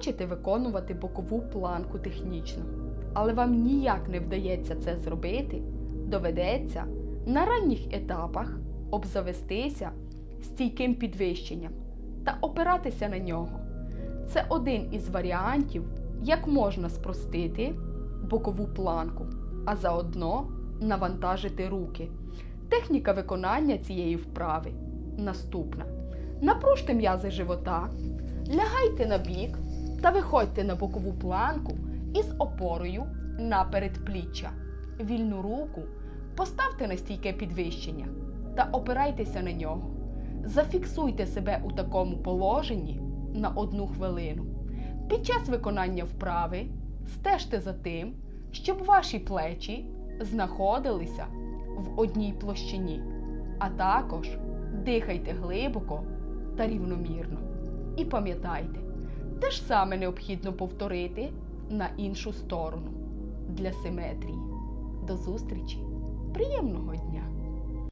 Хочете виконувати бокову планку технічно, але вам ніяк не вдається це зробити, доведеться на ранніх етапах обзавестися стійким підвищенням та опиратися на нього. Це один із варіантів, як можна спростити бокову планку, а заодно навантажити руки. Техніка виконання цієї вправи наступна. Напружте м'язи живота, лягайте на бік та виходьте на бокову планку із опорою на передпліччя. Вільну руку поставте на стійке підвищення та опирайтеся на нього. Зафіксуйте себе у такому положенні на одну хвилину. Під час виконання вправи стежте за тим, щоб ваші плечі знаходилися в одній площині, а також дихайте глибоко та рівномірно. І пам'ятайте, те ж саме необхідно повторити на іншу сторону для симетрії. До зустрічі! Приємного дня!